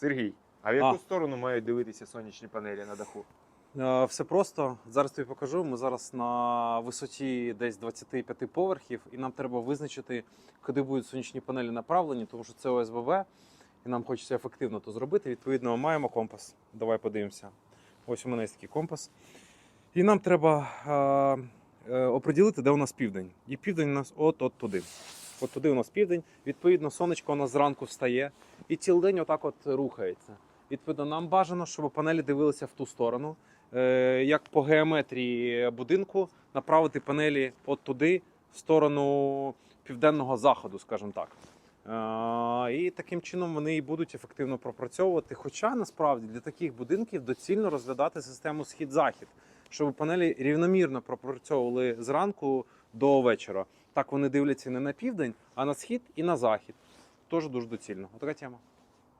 Сергій, а в яку А. сторону мають дивитися сонячні панелі на даху? Е, Все просто. Зараз тобі покажу. Ми зараз на висоті десь 25 поверхів, і нам треба визначити, куди будуть сонячні панелі направлені, тому що це ОСББ, і нам хочеться ефективно то зробити. Відповідно, маємо компас. Давай подивимося. Ось у мене є такий компас. І нам треба е, е, оприділити, де у нас південь. І південь у нас от от туди. От туди у нас південь. Відповідно, сонечко у нас зранку встає і цілий день отак от рухається. Відповідно, нам бажано, щоб панелі дивилися в ту сторону. Е, як по геометрії будинку, направити панелі от туди, в сторону південного заходу, скажімо так. Е, І таким чином вони і будуть ефективно пропрацьовувати. Хоча насправді для таких будинків доцільно розглядати систему схід-захід, щоб панелі рівномірно пропрацьовували зранку до вечора. Так вони дивляться не на південь, а на схід і на захід. Теж дуже доцільно. Отака тема.